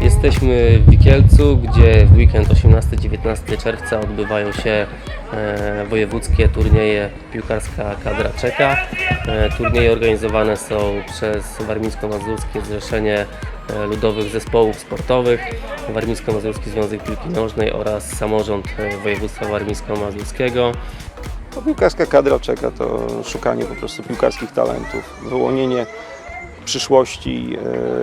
Jesteśmy w Wikielcu, gdzie w weekend 18-19 czerwca odbywają się e, wojewódzkie turnieje piłkarska kadra czeka. E, turnieje organizowane są przez Warmińsko-Mazurskie Zrzeszenie Ludowych Zespołów Sportowych, Warmińsko-Mazurski Związek Piłki Nożnej oraz samorząd e, województwa warmińsko-mazurskiego. No, piłkarska kadra czeka to szukanie po prostu piłkarskich talentów, wyłonienie przyszłości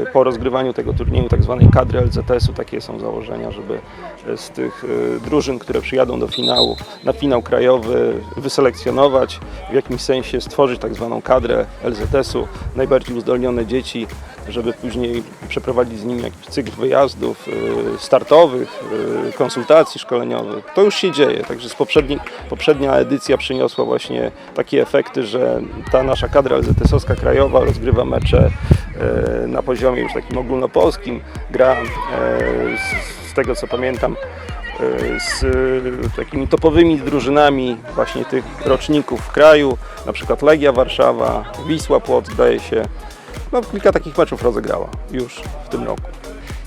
e, po rozgrywaniu tego turnieju tak zwanej kadry LZS-u. Takie są założenia, żeby e, z tych e, drużyn, które przyjadą do finału, na finał krajowy wyselekcjonować, w jakimś sensie stworzyć tak zwaną kadrę LZS-u, najbardziej uzdolnione dzieci, żeby później przeprowadzić z nimi jakiś cykl wyjazdów e, startowych, e, konsultacji szkoleniowych. To już się dzieje, także z poprzedniej, poprzednia edycja przyniosła właśnie takie efekty, że ta nasza kadra LZS-owska krajowa rozgrywa mecze e, na poziomie już takim ogólnopolskim, gra z, tego co pamiętam z takimi topowymi drużynami właśnie tych roczników w kraju, na przykład Legia Warszawa, Wisła Płock zdaje się. No, kilka takich meczów rozegrała już w tym roku.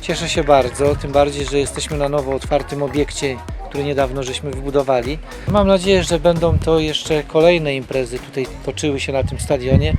Cieszę się bardzo, tym bardziej, że jesteśmy na nowo otwartym obiekcie, który niedawno żeśmy wybudowali. Mam nadzieję, że będą to jeszcze kolejne imprezy tutaj toczyły się na tym stadionie.